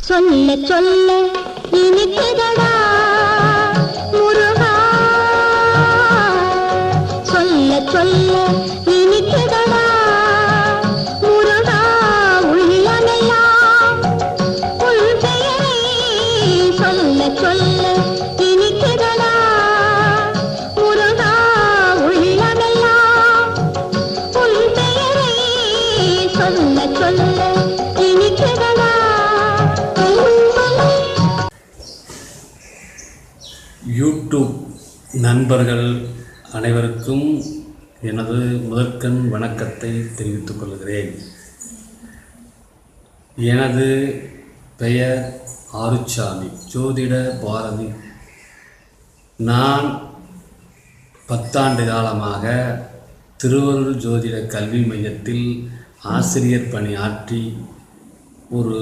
சொல்ல சொல்ல இனிக்குதடா முருகா. சொல்ல சொல்ல இனிக்குதடா முருகா. உள்ளமெல்லாம் உள் பெயரை சொல்ல சொல்ல நண்பர்கள் அனைவருக்கும் எனது முதற்கண் வணக்கத்தை தெரிவித்துக் கொள்கிறேன். எனது பெயர் ஆறுச்சாமி ஜோதிட பாரதி. நான் பத்தாண்டு காலமாக திருவள்ளூர் ஜோதிட கல்வி மையத்தில் ஆசிரியர் பணியாற்றி ஒரு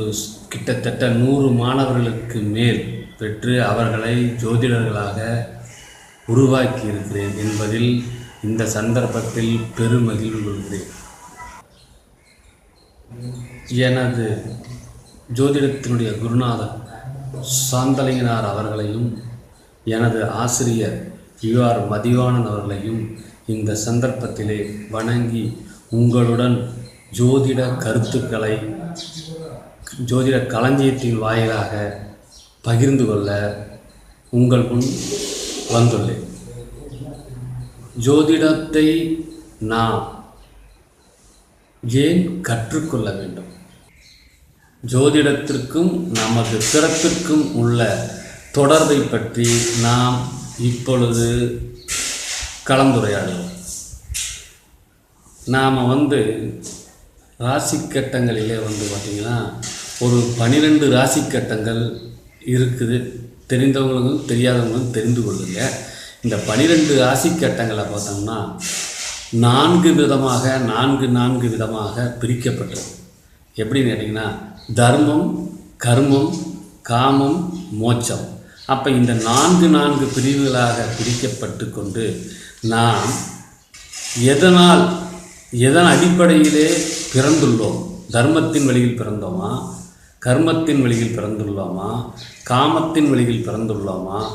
கிட்டத்தட்ட நூறு மாணவர்களுக்கு மேல் பெற்று அவர்களை ஜோதிடர்களாக உருவாக்கி இருக்கிறேன் என்பதில் இந்த சந்தர்ப்பத்தில் பெருமகிழ்வு கொள்கிறேன். எனது ஜோதிடத்தினுடைய குருநாதர் சாந்தலிங்கனார் அவர்களையும் எனது ஆசிரியர் யுஆர் மதிவானன் அவர்களையும் இந்த சந்தர்ப்பத்திலே வணங்கி உங்களுடன் ஜோதிட கருத்துக்களை ஜோதிட களஞ்சியத்தின் வாயிலாக பகிர்ந்து கொள்ள உங்கள் முன் வந்துள்ளேன் ஜோதிடத்தை நாம் ஏன் கற்றுக்கொள்ள வேண்டும்? ஜோதிடத்திற்கும் நமது பிறப்பிற்கும் உள்ள தொடர்பை பற்றி நாம் இப்பொழுது கலந்துரையாடுவோம். நாம் வந்து ராசி கட்டங்களிலே வந்து பார்த்திங்கன்னா ஒரு பன்னிரெண்டு ராசி கட்டங்கள் இருக்குது. தெரிந்தவங்களுக்கும் தெரியாதவங்களுக்கும் தெரிந்து கொள்ளுங்க. இந்த பனிரெண்டு ராசி கட்டங்களை பார்த்தோம்னா நான்கு விதமாக நான்கு நான்கு விதமாக பிரிக்கப்பட்டது. எப்படின்னு கேட்டிங்கன்னா தர்மம் கர்மம் காமம் மோட்சம். அப்போ இந்த நான்கு நான்கு பிரிவுகளாக பிரிக்கப்பட்டு கொண்டு நாம் எதனால் எதன் அடிப்படையிலே பிறந்துள்ளோம்? தர்மத்தின் வழியில் பிறந்தோமா? கர்மத்தின் வழியில் பிறந்துள்ளோமா? காமத்தின் வழியில் பிறந்துள்ளோமா?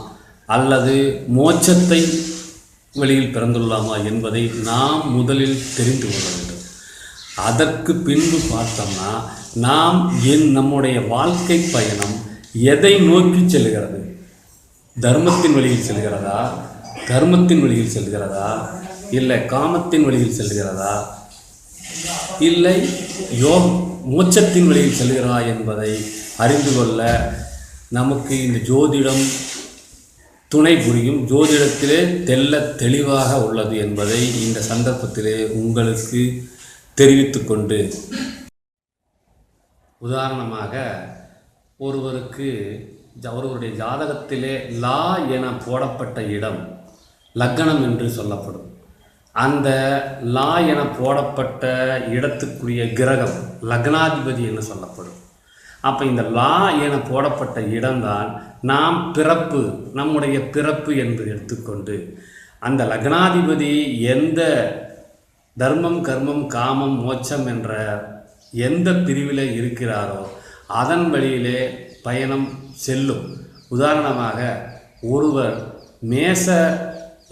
அல்லது மோட்சத்தை வழியில் பிறந்துள்ளோமா என்பதை நாம் முதலில் தெரிந்து கொள்ள வேண்டும். அதற்கு பின்பு பார்த்தோம்னா நாம் என் நம்முடைய வாழ்க்கை பயணம் எதை நோக்கி செல்கிறது? தர்மத்தின் வழியில் செல்கிறதா? கர்மத்தின் வழியில் செல்கிறதா? இல்லை காமத்தின் வழியில் செல்கிறதா? இல்லை யோக மோட்சத்தின் வழியில் செல்கிறாய் என்பதை அறிந்து கொள்ள நமக்கு இந்த ஜோதிடம் துணை புரியும். ஜோதிடத்திலே தெல்ல தெளிவாக உள்ளது என்பதை இந்த சந்தர்ப்பத்திலே உங்களுக்கு தெரிவித்துக்கொண்டு உதாரணமாக ஒருவருக்கு ஒருவருடைய ஜாதகத்திலே லா என போடப்பட்ட இடம் லக்னம் என்று சொல்லப்படும். அந்த லா என போடப்பட்ட இடத்துக்குரிய கிரகம் லக்னாதிபதி என்று சொல்லப்படும். அப்போ இந்த லா என போடப்பட்ட இடம்தான் நாம் பிறப்பு நம்முடைய பிறப்பு என்று எடுத்துக்கொண்டு அந்த லக்னாதிபதி எந்த தர்மம் கர்மம் காமம் மோட்சம் என்ற எந்த பிரிவில் இருக்கிறாரோ அதன் வழியிலே பயணம் செல்லும். உதாரணமாக ஒருவர் மேச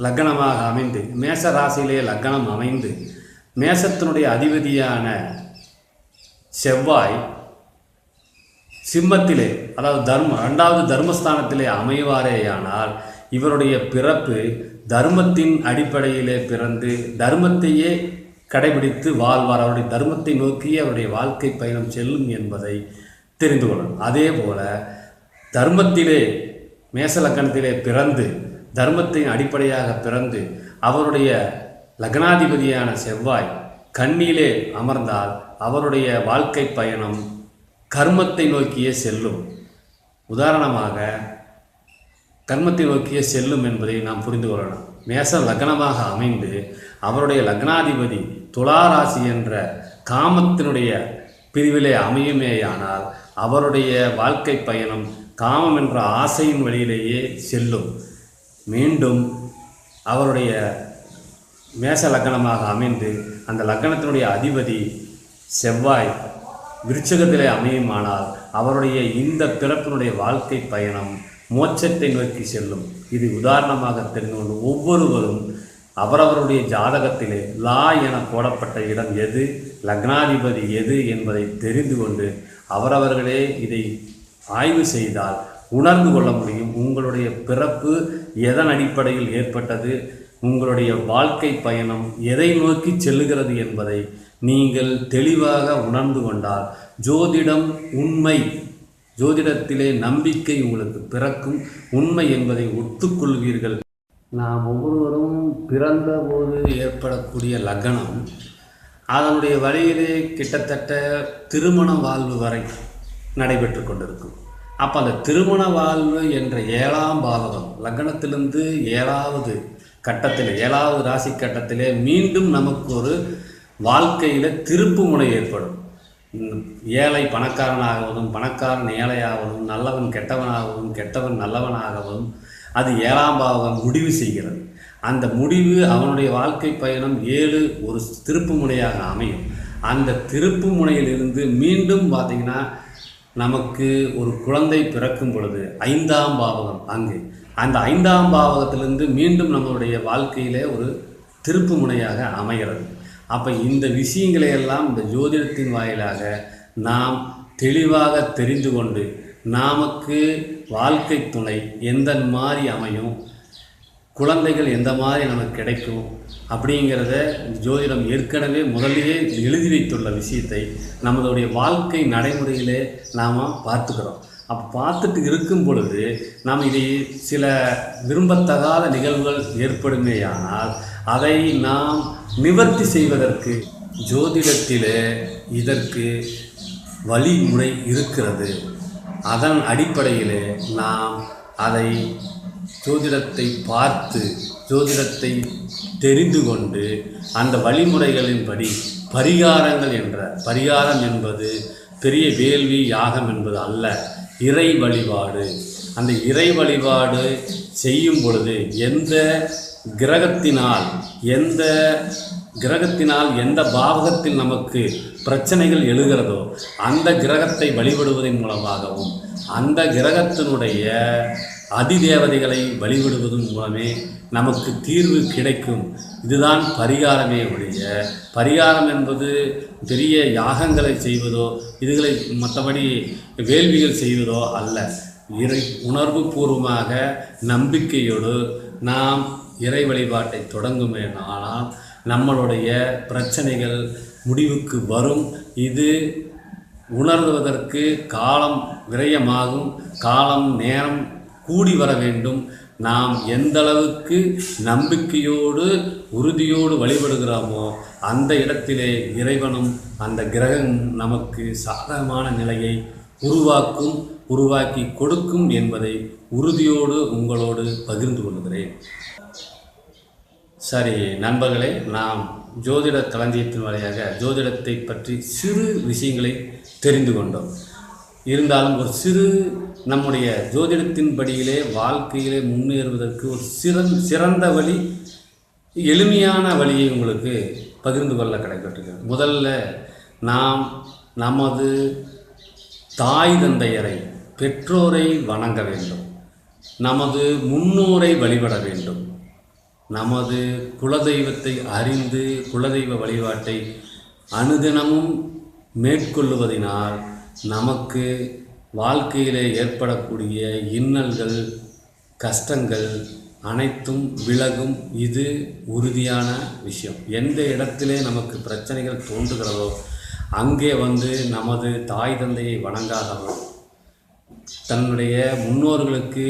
லக்னமாக அமைந்து மேச ராசியிலே லக்னம் அமைந்து மேசத்தினுடைய அதிபதியான செவ்வாய் சிம்மத்திலே அதாவது தர்ம ரெண்டாவது தர்மஸ்தானத்திலே அமைவாரேயானால் இவருடைய பிறப்பு தர்மத்தின் அடிப்படையிலே பிறந்து தர்மத்தையே கடைபிடித்து வாழ்வார். அவருடைய தர்மத்தை நோக்கி அவருடைய வாழ்க்கை பயணம் செல்லும் என்பதை தெரிந்து கொள்ளணும். அதே போல தர்மத்திலே மேச லக்கணத்திலே பிறந்து தர்மத்தின் அடிப்படையாக பிறந்து அவருடைய லக்னாதிபதியான செவ்வாய் கண்ணிலே அமர்ந்தால் அவருடைய வாழ்க்கை பயணம் கர்மத்தை நோக்கியே செல்லும். உதாரணமாக கர்மத்தை நோக்கியே செல்லும் என்பதை நாம் புரிந்து கொள்ளலாம். மேசம் லக்னமாக அமைந்து அவருடைய லக்னாதிபதி துலா ராசி என்ற காமத்தினுடைய பிரிவிலே அமையுமேயானால் அவருடைய வாழ்க்கை பயணம் காமம் என்ற ஆசையின் வழியிலேயே செல்லும். மீண்டும் அவருடைய மேச லக்னமாக அமைந்து அந்த லக்னத்தினுடைய அதிபதி செவ்வாய் விருச்சகத்திலே அமையுமானால் அவருடைய இந்த பிறப்பினுடைய வாழ்க்கை பயணம் மோட்சத்தை நோக்கி செல்லும். இது உதாரணமாக தெரிந்து கொண்டு ஒவ்வொருவரும் அவரவருடைய ஜாதகத்திலே லா என போடப்பட்ட இடம் எது லக்னாதிபதி எது என்பதை தெரிந்து கொண்டு அவரவர்களே இதை ஆய்வு செய்தால் உணர்ந்து கொள்ள முடியும். உங்களுடைய பிறப்பு எதன் அடிப்படையில் ஏற்பட்டது உங்களுடைய வாழ்க்கை பயணம் எதை நோக்கி செல்லுகிறது என்பதை நீங்கள் தெளிவாக உணர்ந்து கொண்டால் ஜோதிடம் உண்மை. ஜோதிடத்திலே நம்பிக்கை உங்களுக்கு பிறக்கும் உண்மை என்பதை ஒத்துக்கொள்வீர்கள். நாம் ஒவ்வொருவரும் பிறந்தபோது ஏற்படக்கூடிய லக்னம் அதனுடைய வழியிலே கிட்டத்தட்ட திருமண வாழ்வு வரை நடைபெற்று கொண்டிருக்கும். அப்போ அந்த திருமண வாழ்வு என்ற ஏழாம் பாவகம் லக்னத்திலிருந்து ஏழாவது கட்டத்தில் ஏழாவது ராசி கட்டத்திலே மீண்டும் நமக்கு ஒரு வாழ்க்கையில் திருப்பு முனை ஏற்படும். ஏழை பணக்காரனாகவும் பணக்காரன் ஏழையாகவும் நல்லவன் கெட்டவனாகவும் கெட்டவன் நல்லவனாகவும் அது ஏழாம் பாவகம் முடிவு செய்கிறது. அந்த முடிவு அவனுடைய வாழ்க்கை பயணம் ஏழு ஒரு திருப்பு முனையாக அமையும். அந்த திருப்பு முனையிலிருந்து மீண்டும் பார்த்தீங்கன்னா நமக்கு ஒரு குழந்தை பிறக்கும் பொழுது ஐந்தாம் பாவகம் அங்கு. அந்த ஐந்தாம் பாவகத்திலிருந்து மீண்டும் நம்மளுடைய வாழ்க்கையிலே ஒரு திருப்பு முனையாக அமைகிறது. அப்போ இந்த விஷயங்களை எல்லாம் இந்த ஜோதிடத்தின் வாயிலாக நாம் தெளிவாக தெரிந்து கொண்டு நமக்கு வாழ்க்கை துணை எந்த மாதிரி அமையும் குழந்தைகள் எந்த மாதிரி நமக்கு கிடைக்கும் அப்படிங்கிறத ஜோதிடம் ஏற்கனவே முதல்லயே எழுதி வைத்துள்ள விஷயத்தை நம்மளுடைய வாழ்க்கை நடைமுறையிலே நாம் பார்த்துக்கிறோம். அப்போ பார்த்துட்டு இருக்கும் பொழுது நாம் இதை சில விரும்பத்தகாத நிகழ்வுகள் ஏற்படுமேயானால் அதை நாம் நிவர்த்தி செய்வதற்கு ஜோதிடத்திலே இதற்கு வழிமுறை இருக்கிறது. அதன் அடிப்படையிலே நாம் அதை ஜோதிடத்தை பார்த்து ஜோதிடத்தை தெரிந்து கொண்டு அந்த வழிமுறைகளின்படி பரிகாரங்கள் என்ற பரிகாரம் என்பது பெரிய வேள்வி யாகம் என்பது அல்ல இறை வழிபாடு. அந்த இறை வழிபாடு செய்யும் பொழுது எந்த கிரகத்தினால் எந்த கிரகத்தினால் எந்த பாவகத்தில் நமக்கு பிரச்சனைகள் எழுகிறதோ அந்த கிரகத்தை வழிபடுவதன் மூலமாகவும் அந்த கிரகத்தினுடைய அதிதேவதைகளை வழிபடுவதன் மூலமே நமக்கு தீர்வு கிடைக்கும். இதுதான் பரிகாரமே ஒழிய பரிகாரம் என்பது பெரிய யாகங்களை செய்வதோ இதுகளை மற்றபடி வேள்விகள் செய்வதோ அல்ல. இறை உணர்வு பூர்வமாக நம்பிக்கையோடு நாம் இறை வழிபாட்டை தொடங்குமே ஆனால் நம்மளுடைய பிரச்சனைகள் முடிவுக்கு வரும். இது உணர்வதற்கு காலம் விரயமாகும். காலம் நேரம் கூடி வர வேண்டும். நாம் எந்த அளவுக்கு நம்பிக்கையோடு உறுதியோடு வழிபடுகிறோமோ அந்த இடத்திலே இறைவனும் அந்த கிரகம் நமக்கு சாதகமான நிலையை உருவாக்கும் உருவாக்கி கொடுக்கும் என்பதை உறுதியோடு உங்களோடு பகிர்ந்து கொள்கிறேன். சரி நண்பர்களே நாம் ஜோதிட களஞ்சியத்தின் வழியாக ஜோதிடத்தை பற்றி சிறு விஷயங்களை தெரிந்து கொண்டோம். இருந்தாலும் ஒரு சிறு நம்முடைய ஜோதிடத்தின் படியிலே வாழ்க்கையிலே முன்னேறுவதற்கு ஒரு சிறந்த சிறந்த வழி எளிமையான வழியை உங்களுக்கு பகிர்ந்து கொள்ள கிடைக்கப்பட்டிருக்கிறது முதல்ல நாம் நமது தாய் தந்தையரை பெற்றோரை வணங்க வேண்டும். நமது முன்னோரை வழிபட வேண்டும். நமது குலதெய்வத்தை அறிந்து குலதெய்வ வழிபாட்டை அனுதினமும் மேற்கொள்ளுவதினால் நமக்கு வாழ்க்கையிலே ஏற்படக்கூடிய இன்னல்கள் கஷ்டங்கள் அனைத்தும் விலகும். இது உறுதியான விஷயம். எந்த இடத்திலே நமக்கு பிரச்சனைகள் தோன்றுகிறதோ அங்கே வந்து நமது தாய் தந்தையை வணங்காதவர் தன்னுடைய முன்னோர்களுக்கு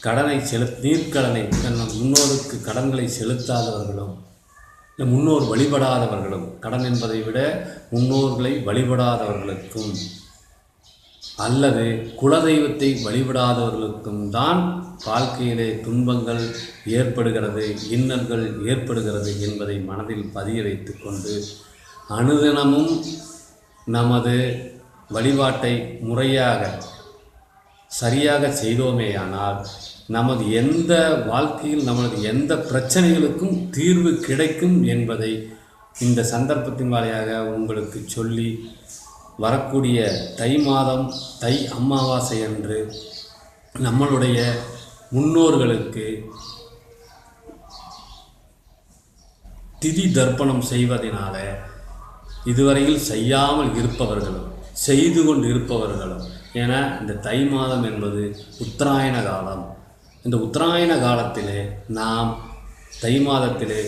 கடனை செலு நீர்க்கடனை தன் முன்னோருக்கு கடன்களை செலுத்தாதவர்களும் முன்னோர் வழிபடாதவர்களும் கடன் என்பதை விட முன்னோர்களை வழிபடாதவர்களுக்கும் அல்லது குலதெய்வத்தை வழிபடாதவர்களுக்கும் தான் வாழ்க்கையிலே துன்பங்கள் ஏற்படுகிறது இன்னல்கள் ஏற்படுகிறது என்பதை மனதில் பதிய வைத்துக்கொண்டு அனுதினமும் நமது வழிபாட்டை முறையாக சரியாக செய்தோமேயானால் நமது எந்த வாழ்க்கையில் நமது எந்த பிரச்சனைகளுக்கும் தீர்வு கிடைக்கும் என்பதை இந்த சந்தர்ப்பத்தின் வாயிலாக உங்களுக்கு சொல்லி வரக்கூடிய தை மாதம் தை அமாவாசை அன்று நம்மளுடைய முன்னோர்களுக்கு திதி தர்ப்பணம் செய்வதனால இதுவரையில் செய்யாமல் இருப்பவர்களும் செய்து கொண்டு இருப்பவர்களும் ஏன்னா இந்த தை மாதம் என்பது உத்தராயண காலம். இந்த உத்தராயண காலத்திலே நாம் தை மாதத்திலே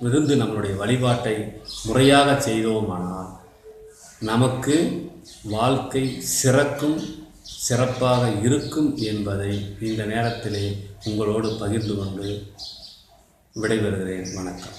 இருந்து நம்மளுடைய வழிபாட்டை முறையாக செய்தோமானால் நமக்கு வாழ்க்கை சிறக்கும் சிறப்பாக இருக்கும் என்பதை இந்த நேரத்திலே உங்களோடு பகிர்ந்து கொண்டு விடைபெறுகிறேன். வணக்கம்.